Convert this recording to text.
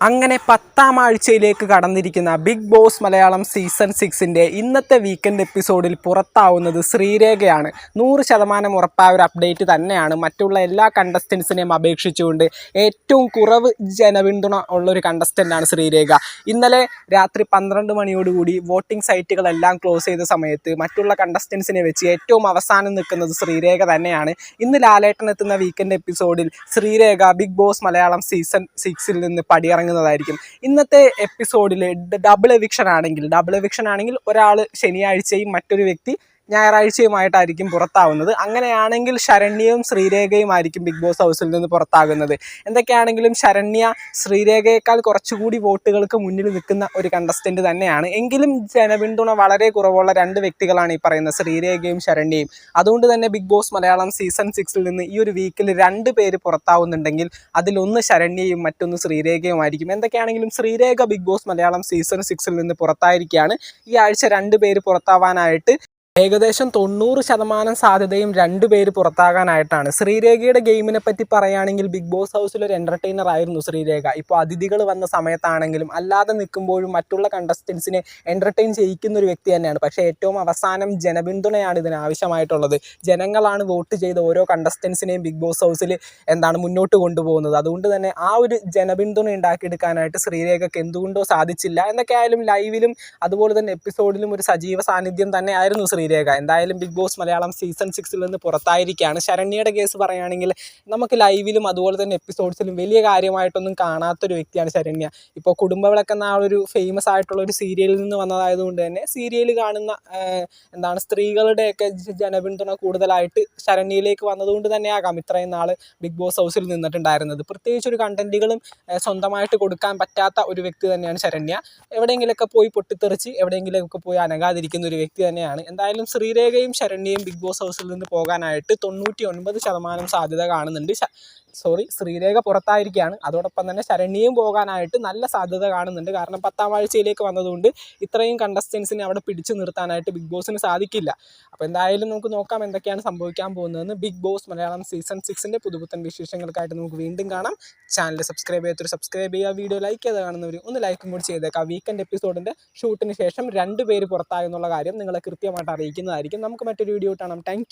അങ്ങനെ പത്താം ആഴ്ചയിലേക്ക് കടന്നിരിക്കുന്ന ബിഗ് ബോസ് മലയാളം സീസൺ സിക്സിന്റെ ഇന്നത്തെ വീക്കെൻഡ് എപ്പിസോഡിൽ പുറത്താവുന്നത് ശ്രീരേഖയാണ്. നൂറ് ശതമാനം ഉറപ്പായ ഒരു അപ്ഡേറ്റ് തന്നെയാണ്. മറ്റുള്ള എല്ലാ കണ്ടസ്റ്റൻസിനെയും അപേക്ഷിച്ചുകൊണ്ട് ഏറ്റവും കുറവ് ജനപിന്തുണ ഉള്ളൊരു കണ്ടസ്റ്റന്റാണ് ശ്രീരേഖ. ഇന്നലെ രാത്രി പന്ത്രണ്ട് മണിയോടുകൂടി വോട്ടിംഗ് സൈറ്റുകളെല്ലാം ക്ലോസ് ചെയ്ത സമയത്ത് മറ്റുള്ള കണ്ടസ്റ്റൻസിനെ വെച്ച് ഏറ്റവും അവസാനം നിൽക്കുന്നത് ശ്രീരേഖ തന്നെയാണ്. ഇന്ന് ലാലേട്ടൻ എത്തുന്ന വീക്കെൻഡ് എപ്പിസോഡിൽ Sreerekha Big Boss Malayalam season സിക്സിൽ നിന്ന് പടിയിറങ്ങുന്നതായിരിക്കും ഇന്നത്തെ എപ്പിസോഡിൽ ഡബിൾ എവിക്ഷൻ ആണെങ്കിൽ ഡബിൾ എവിക്ഷൻ ആണെങ്കിൽ ഒരാൾ ശനിയാഴ്ചയും മറ്റൊരു വ്യക്തി ഞായറാഴ്ചയുമായിട്ടായിരിക്കും പുറത്താവുന്നത്. അങ്ങനെയാണെങ്കിൽ ശരണ്യയും ശ്രീരേഖയും ആയിരിക്കും ബിഗ് ബോസ് ഹൗസിൽ നിന്ന് പുറത്താകുന്നത്. എന്തൊക്കെയാണെങ്കിലും ശരണ്യ ശ്രീരേഖയേക്കാൾ കുറച്ചുകൂടി വോട്ടുകൾക്ക് മുന്നിൽ നിൽക്കുന്ന ഒരു കണ്ടസ്റ്റന്റ് തന്നെയാണ്. എങ്കിലും ജനപിന്തുണ വളരെ കുറവുള്ള രണ്ട് വ്യക്തികളാണ് ഈ പറയുന്നത്. ശ്രീരേഖയും ശരണ്യയും. അതുകൊണ്ട് തന്നെ ബിഗ് ബോസ് മലയാളം സീസൺ സിക്സിൽ നിന്ന് ഈ ഒരു വീക്കിൽ രണ്ട് പേര് പുറത്താവുന്നുണ്ടെങ്കിൽ അതിലൊന്ന് ശരണ്യയും മറ്റൊന്ന് ശ്രീരേഖയും ആയിരിക്കും. എന്തൊക്കെയാണെങ്കിലും Sreerekha Big Boss Malayalam season സിക്സിൽ നിന്ന് പുറത്തായിരിക്കുകയാണ്. ഈ ആഴ്ച രണ്ട് പേര് പുറത്താവാനായിട്ട് ഏകദേശം തൊണ്ണൂറ് ശതമാനം സാധ്യതയും രണ്ടു പേര് പുറത്താകാനായിട്ടാണ്. ശ്രീരേഖയുടെ ഗെയിമിനെ പറ്റി പറയുകയാണെങ്കിൽ ബിഗ് ബോസ് ഹൗസിൽ ഒരു എന്റർടൈനർ ആയിരുന്നു ശ്രീരേഖ. ഇപ്പോൾ അതിഥികൾ വന്ന സമയത്താണെങ്കിലും അല്ലാതെ നിൽക്കുമ്പോഴും മറ്റുള്ള കണ്ടസ്റ്റൻസിനെ എന്റർടൈൻ ചെയ്യിക്കുന്ന ഒരു വ്യക്തി തന്നെയാണ്. പക്ഷേ ഏറ്റവും അവസാനം ജനപിന്തുണയാണ് ഇതിന് ആവശ്യമായിട്ടുള്ളത്. ജനങ്ങളാണ് വോട്ട് ചെയ്ത ഓരോ കണ്ടസ്റ്റൻസിനെയും ബിഗ് ബോസ് ഹൗസിൽ എന്താണ് മുന്നോട്ട് കൊണ്ടുപോകുന്നത്. അതുകൊണ്ട് തന്നെ ആ ഒരു ജനപിന്തുണ ഉണ്ടാക്കിയെടുക്കാനായിട്ട് ശ്രീരേഖയ്ക്ക് എന്തുകൊണ്ടോ സാധിച്ചില്ല. എന്നൊക്കെ ആയാലും ലൈവിലും അതുപോലെ തന്നെ എപ്പിസോഡിലും ഒരു സജീവ സാന്നിധ്യം തന്നെ ആയിരുന്നു ശ്രീരേഖ എന്തായാലും ബിഗ് ബോസ് മലയാളം സീസൺ സിക്സിൽ നിന്ന് പുറത്തായിരിക്കുകയാണ്. ശരണ്യയുടെ കേസ് പറയുകയാണെങ്കിൽ നമുക്ക് ലൈവിലും അതുപോലെ തന്നെ എപ്പിസോഡ്സിലും വലിയ കാര്യമായിട്ടൊന്നും കാണാത്തൊരു വ്യക്തിയാണ് ശരണ്യ. ഇപ്പോൾ കുടുംബവിളക്ക് എന്ന ആ ഒരു ഫേമസ് ആയിട്ടുള്ള ഒരു സീരിയലിൽ നിന്ന് വന്നതായതുകൊണ്ട് തന്നെ സീരിയൽ കാണുന്ന എന്താണ് സ്ത്രീകളുടെയൊക്കെ ജനപിന്തുണ കൂടുതലായിട്ട് ശരണ്യയിലേക്ക് വന്നതുകൊണ്ട് തന്നെയാകാം ഇത്രയും നാൾ ബിഗ് ബോസ് ഹൗസിൽ നിന്നിട്ടുണ്ടായിരുന്നത്. പ്രത്യേകിച്ച് ഒരു കണ്ടന്റുകളും സ്വന്തമായിട്ട് കൊടുക്കാൻ പറ്റാത്ത ഒരു വ്യക്തി തന്നെയാണ് ശരണ്യ. എവിടെയെങ്കിലുമൊക്കെ പോയി പൊട്ടിത്തെറിച്ച് എവിടെയെങ്കിലുമൊക്കെ പോയി അനങ്ങാതിരിക്കുന്ന ഒരു വ്യക്തി തന്നെയാണ്. എന്തായാലും ശ്രീരേഖയും ശരണ്യയും ബിഗ് ബോസ് ഹൗസിൽ നിന്ന് പോകാനായിട്ട് തൊണ്ണൂറ്റി ഒൻപത് ശതമാനം സാധ്യത കാണുന്നുണ്ട്. സോറി ശ്രീരേഖ പുറത്തായിരിക്കുകയാണ് അതോടൊപ്പം തന്നെ ശരണ്യയും പോകാനായിട്ട് നല്ല സാധ്യത കാണുന്നുണ്ട്. കാരണം പത്താം ആഴ്ചയിലേക്ക് വന്നതുകൊണ്ട് ഇത്രയും കണ്ടസ്റ്റൻസിനെ അവിടെ പിടിച്ചു നിർത്താനായിട്ട് ബിഗ് ബോസിന് സാധിക്കില്ല. അപ്പോൾ എന്തായാലും നമുക്ക് നോക്കാം എന്തൊക്കെയാണ് സംഭവിക്കാൻ പോകുന്നതെന്ന് ബിഗ് ബോസ് മലയാളം സീസൺ സിക്സിന്റെ പുതുപുത്തൻ വിശേഷങ്ങൾക്കായിട്ട് നമുക്ക് വീണ്ടും കാണാം. ചാനൽ സബ്സ്ക്രൈബ് ചെയ്യാത്തൊരു സബ്സ്ക്രൈബ് ചെയ്യുക വീഡിയോ ലൈക്ക് ചെയ്ത് കാണുന്നവർ ഒന്ന് ലൈക്കും കൂടി ചെയ്തേക്കാം വീക്കെൻഡ് എപ്പിസോഡിന്റെ ഷൂട്ടിന് ശേഷം രണ്ട് പേര് പുറത്തായെന്നുള്ള കാര്യം നിങ്ങളെ കൃത്യമായിട്ട് അറിയിക്കുന്നതായിരിക്കും. നമുക്ക് മറ്റൊരു വീഡിയോ കാണാം. താങ്ക്